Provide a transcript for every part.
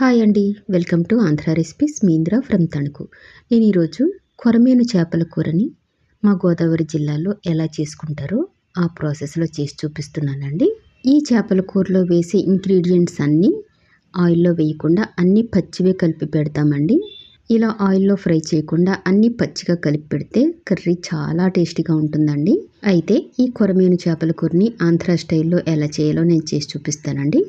Hi అండి. Welcome to Andhra recipes. మీంద్ర from Tanuku. నేను ఈరోజు కొరమేను చేపల కూరని మా గోదావరి జిల్లాలో ఎలా చేసుకుంటారో ఆ ప్రాసెస్లో చేసి చూపిస్తున్నానండి. ఈ చేపల కూరలో వేసే ఇంగ్రీడియంట్స్ అన్నీ ఆయిల్లో వేయకుండా అన్నీ పచ్చివే కలిపి పెడతామండి. ఇలా ఆయిల్లో ఫ్రై చేయకుండా అన్నీ పచ్చిగా కలిపి పెడితే కర్రీ చాలా టేస్టీగా ఉంటుందండి. అయితే ఈ కొరమేను చేపల కూరని ఆంధ్ర స్టైల్లో ఎలా చేయాలో నేను చేసి చూపిస్తానండి.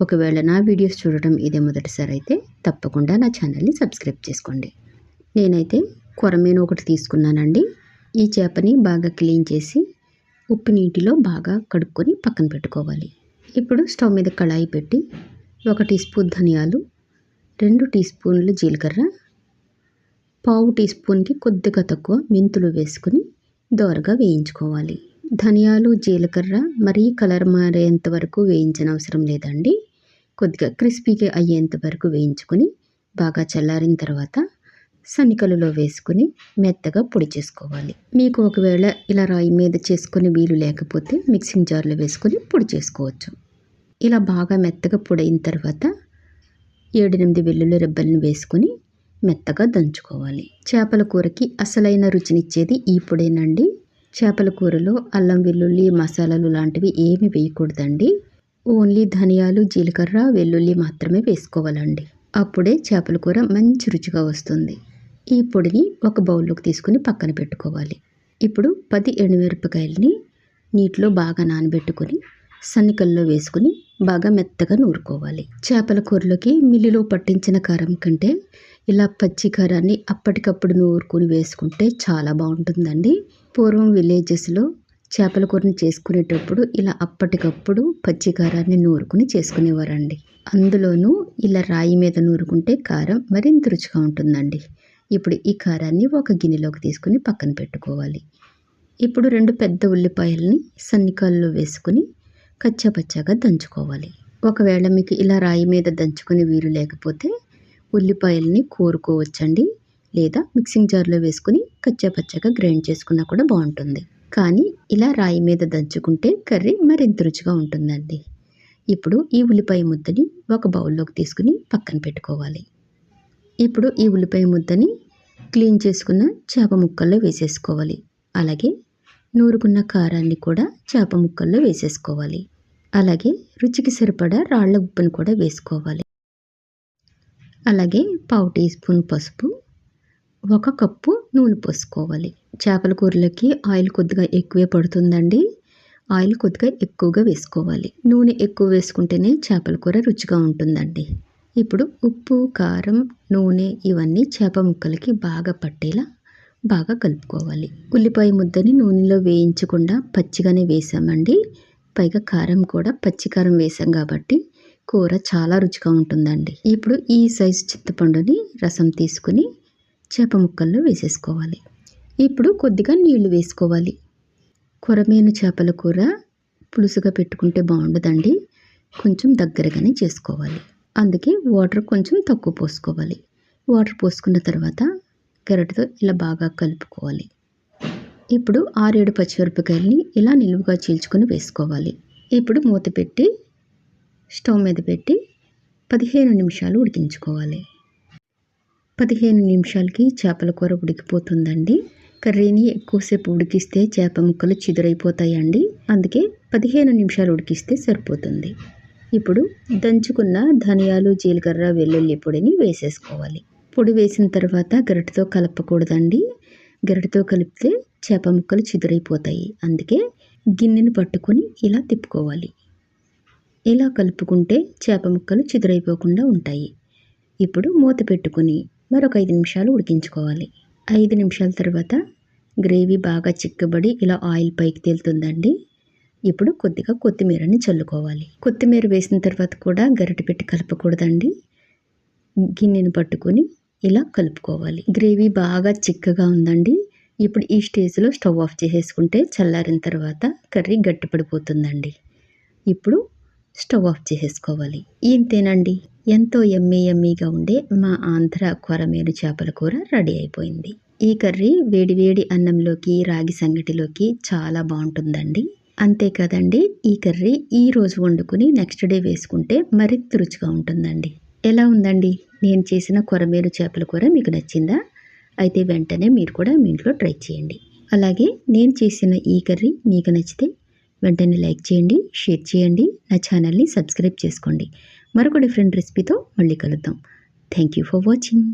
ఒకవేళ నా వీడియోస్ చూడటం ఇదే మొదటిసారి అయితే తప్పకుండా నా ఛానల్ని సబ్స్క్రైబ్ చేసుకోండి. నేనైతే కొరమీను ఒకటి తీసుకున్నానండి. ఈ చేపని బాగా క్లీన్ చేసి ఉప్పు నీటిలో బాగా కడుక్కొని పక్కన పెట్టుకోవాలి. ఇప్పుడు స్టవ్ మీద కళాయి పెట్టి ఒక టీ స్పూన్ ధనియాలు రెండు టీ స్పూన్లు జీలకర్ర పావు టీ స్పూన్కి కొద్దిగా తక్కువ మెంతులు వేసుకుని దోరగా వేయించుకోవాలి. ధనియాలు జీలకర్ర మరీ కలర్ మారేంత వరకు వేయించిన అవసరం లేదండి. కొద్దిగా క్రిస్పీగా అయ్యేంత వరకు వేయించుకొని బాగా చల్లారిన తర్వాత సన్నికలలో వేసుకుని మెత్తగా పొడి చేసుకోవాలి. మీకు ఒకవేళ ఇలా రాయి మీద చేసుకుని వీలు లేకపోతే మిక్సింగ్ జార్లో వేసుకొని పొడి చేసుకోవచ్చు. ఇలా బాగా మెత్తగా పొడైన తర్వాత ఏడెనిమిది వెల్లుల్లి రెబ్బలను వేసుకొని మెత్తగా దంచుకోవాలి. చేపల కూరకి అసలైన రుచినిచ్చేది ఈ పొడేనండి. చేపల కూరలో అల్లం వెల్లుల్లి మసాలాలు లాంటివి ఏమి వేయకూడదండి. ఓన్లీ ధనియాలు జీలకర్ర వెల్లుల్లి మాత్రమే వేసుకోవాలండి. అప్పుడే చేపల కూర మంచి రుచిగా వస్తుంది. ఈ పొడిని ఒక బౌల్లోకి తీసుకుని పక్కన పెట్టుకోవాలి. ఇప్పుడు పది ఎండుమిరపకాయలని నీటిలో బాగా నానబెట్టుకొని సన్నికల్లో వేసుకుని బాగా మెత్తగా నూరుకోవాలి. చేపల కూరలోకి మిల్లులో పట్టించిన కారం కంటే ఇలా పచ్చి కారాన్ని అప్పటికప్పుడు నూరుకుని వేసుకుంటే చాలా బాగుంటుందండి. పూర్వం విలేజెస్లో చేపల కూరని చేసుకునేటప్పుడు ఇలా అప్పటికప్పుడు పచ్చి కారాన్ని నూరుకుని చేసుకునేవారండి. అందులోనూ ఇలా రాయి మీద నూరుకుంటే కారం మరింత రుచిగా ఉంటుందండి. ఇప్పుడు ఈ కారాన్ని ఒక గిన్నెలోకి తీసుకుని పక్కన పెట్టుకోవాలి. ఇప్పుడు రెండు పెద్ద ఉల్లిపాయల్ని సన్నికాల్లో వేసుకుని కచ్చాపచ్చాగా దంచుకోవాలి. ఒకవేళ మీకు ఇలా రాయి మీద దంచుకుని వీలు లేకపోతే ఉల్లిపాయల్ని కోరుకోవచ్చండి. లేదా మిక్సింగ్ జార్లో వేసుకుని కచ్చాపచ్చాగా గ్రైండ్ చేసుకున్నా కూడా బాగుంటుంది. కానీ ఇలా రాయి మీద దంచుకుంటే కర్రీ మరింత రుచిగా ఉంటుందండి. ఇప్పుడు ఈ ఉల్లిపాయ ముద్దని ఒక బౌల్లోకి తీసుకుని పక్కన పెట్టుకోవాలి. ఇప్పుడు ఈ ఉల్లిపాయ ముద్దని క్లీన్ చేసుకున్న చేప ముక్కల్లో వేసేసుకోవాలి. అలాగే నూరుకున్న కారాన్ని కూడా చేప ముక్కల్లో వేసేసుకోవాలి. అలాగే రుచికి సరిపడా రాళ్ళ ఉప్పును కూడా వేసుకోవాలి. అలాగే పావు టీ స్పూన్ పసుపు ఒక కప్పు నూనె పోసుకోవాలి. చేపల కూరలకి ఆయిల్ కొద్దిగా ఎక్కువే పడుతుందండి. ఆయిల్ కొద్దిగా ఎక్కువగా వేసుకోవాలి. నూనె ఎక్కువ వేసుకుంటేనే చేపల కూర రుచిగా ఉంటుందండి. ఇప్పుడు ఉప్పు కారం నూనె ఇవన్నీ చేప ముక్కలకి బాగా పట్టేలా బాగా కలుపుకోవాలి. ఉల్లిపాయ ముద్దని నూనెలో వేయించకుండా పచ్చిగానే వేసామండి. పైగా కారం కూడా పచ్చి కారం వేసాం కాబట్టి కూర చాలా రుచిగా ఉంటుందండి. ఇప్పుడు ఈ సైజు చింతపండుని రసం తీసుకుని చేప ముక్కల్లో వేసేసుకోవాలి. ఇప్పుడు కొద్దిగా నీళ్ళు వేసుకోవాలి. కొరమేను చేపల కూర పులుసుగా పెట్టుకుంటే బాగుండదండి. కొంచెం దగ్గరగానే చేసుకోవాలి. అందుకే వాటర్ కొంచెం తక్కువ పోసుకోవాలి. వాటర్ పోసుకున్న తర్వాత గరిటతో ఇలా బాగా కలుపుకోవాలి. ఇప్పుడు ఆరేడు పచ్చిమిరపకాయలని ఇలా నిలువుగా చీల్చుకొని వేసుకోవాలి. ఇప్పుడు మూత పెట్టి స్టవ్ మీద పెట్టి పదిహేను నిమిషాలు ఉడికించుకోవాలి. పదిహేను నిమిషాలకి చేపల కూర ఉడికిపోతుందండి. కర్రీని ఎక్కువసేపు ఉడికిస్తే చేప ముక్కలు చిదురైపోతాయండి. అందుకే పదిహేను నిమిషాలు ఉడికిస్తే సరిపోతుంది. ఇప్పుడు దంచుకున్న ధనియాలు జీలకర్ర వెల్లుల్లి పొడిని వేసేసుకోవాలి. పొడి వేసిన తర్వాత గరిటతో కలపకూడదండి. గరిటతో కలిపితే చేప ముక్కలు చిదురైపోతాయి. అందుకే గిన్నెను పట్టుకొని ఇలా తిప్పుకోవాలి. ఇలా కలుపుకుంటే చేప ముక్కలు చిదురైపోకుండా ఉంటాయి. ఇప్పుడు మూత పెట్టుకుని మరొక ఐదు నిమిషాలు ఉడికించుకోవాలి. ఐదు నిమిషాల తర్వాత గ్రేవీ బాగా చిక్కబడి ఇలా ఆయిల్ పైకి తేలుతుందండి. ఇప్పుడు కొద్దిగా కొత్తిమీరని చల్లుకోవాలి. కొత్తిమీర వేసిన తర్వాత కూడా గరిటె పెట్టి కలపకూడదండి. గిన్నెను పట్టుకొని ఇలా కలుపుకోవాలి. గ్రేవీ బాగా చిక్కగా ఉందండి. ఇప్పుడు ఈ స్టేజ్లో స్టవ్ ఆఫ్ చేసేసుకుంటే చల్లారిన తర్వాత కర్రీ గట్టిపడిపోతుందండి. ఇప్పుడు స్టవ్ ఆఫ్ చేసేసుకోవాలి. ఇంతేనండి ఎంతో ఎమ్మీ ఎమ్మీగా ఉండే మా ఆంధ్ర కొరమేలు చేపల కూర రెడీ అయిపోయింది. ఈ కర్రీ వేడివేడి అన్నంలోకి రాగి సంగటిలోకి చాలా బాగుంటుందండి. అంతే కదండి ఈ కర్రీ ఈ రోజు వండుకుని నెక్స్ట్ డే వేసుకుంటే మరింత రుచిగా ఉంటుందండి. ఎలా ఉందండి? నేను చేసిన కొరమేలు చేపల కూర మీకు నచ్చిందా? అయితే వెంటనే మీరు కూడా మీ ఇంట్లో ట్రై చేయండి. అలాగే నేను చేసిన ఈ కర్రీ మీకు నచ్చితే వెంటనే లైక్ చేయండి షేర్ చేయండి నా ఛానల్ని సబ్స్క్రైబ్ చేసుకోండి. మరొక డిఫరెంట్ రెసిపీతో మళ్ళీ కలుద్దాం. Thank you for watching